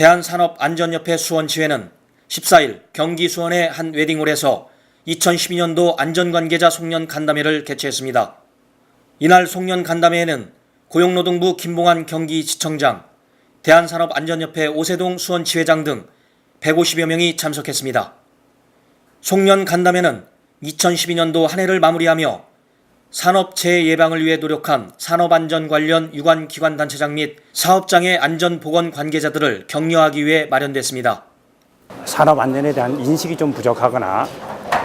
대한산업안전협회 수원지회는 14일 경기 수원의 한 웨딩홀에서 2012년도 안전관계자 송년 간담회를 개최했습니다. 이날 송년 간담회에는 고용노동부 김봉환 경기지청장, 대한산업안전협회 오세동 수원지회장 등 150여 명이 참석했습니다. 송년 간담회는 2012년도 한 해를 마무리하며 산업 재해 예방을 위해 노력한 산업안전 관련 유관 기관 단체장 및 사업장의 안전 보건 관계자들을 격려하기 위해 마련됐습니다. 산업 안전에 대한 인식이 좀 부족하거나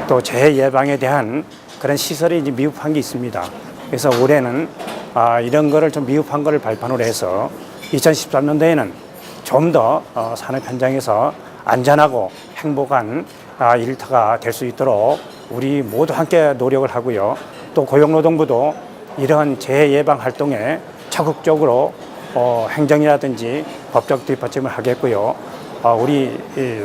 또 재해 예방에 대한 그런 시설이 이제 미흡한 게 있습니다. 그래서 올해는 아, 이런 거를 좀 미흡한 거를 발판으로 해서 2013년도에는 좀더 어, 산업 현장에서 안전하고 행복한 아, 일터가 될 수 있도록 우리 모두 함께 노력을 하고요. 또 고용노동부도 이러한 재해 예방 활동에 적극적으로 어, 행정이라든지 법적 뒷받침을 하겠고요. 어, 우리 이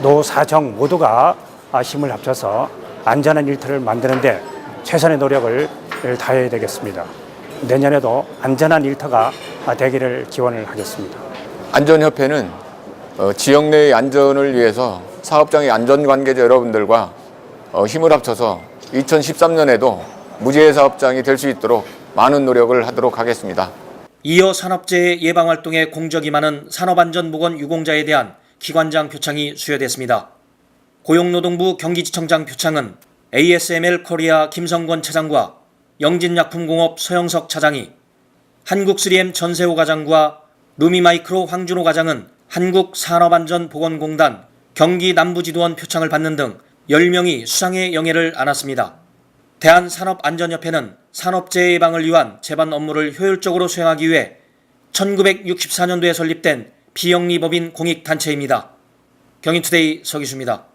노사정 모두가 아, 힘을 합쳐서 안전한 일터를 만드는데 최선의 노력을 다해야 되겠습니다. 내년에도 안전한 일터가 아, 되기를 기원을 하겠습니다. 안전협회는 어, 지역 내의 안전을 위해서 사업장의 안전관계자 여러분들과 어, 힘을 합쳐서 2013년에도 무재해 사업장이 될 수 있도록 많은 노력을 하도록 하겠습니다. 이어 산업재해 예방 활동에 공적이 많은 산업안전보건 유공자에 대한 기관장 표창이 수여됐습니다. 고용노동부 경기지청장 표창은 ASML 코리아 김성권 차장과 영진약품공업 서영석 차장이 한국 3M 전세호 과장과 루미마이크로 황준호 과장은 한국산업안전보건공단 경기 남부지도원 표창을 받는 등 10명이 수상의 영예를 안았습니다. 대한산업안전협회는 산업재해 예방을 위한 재반 업무를 효율적으로 수행하기 위해 1964년도에 설립된 비영리법인 공익단체입니다. 경인투데이 서기수입니다.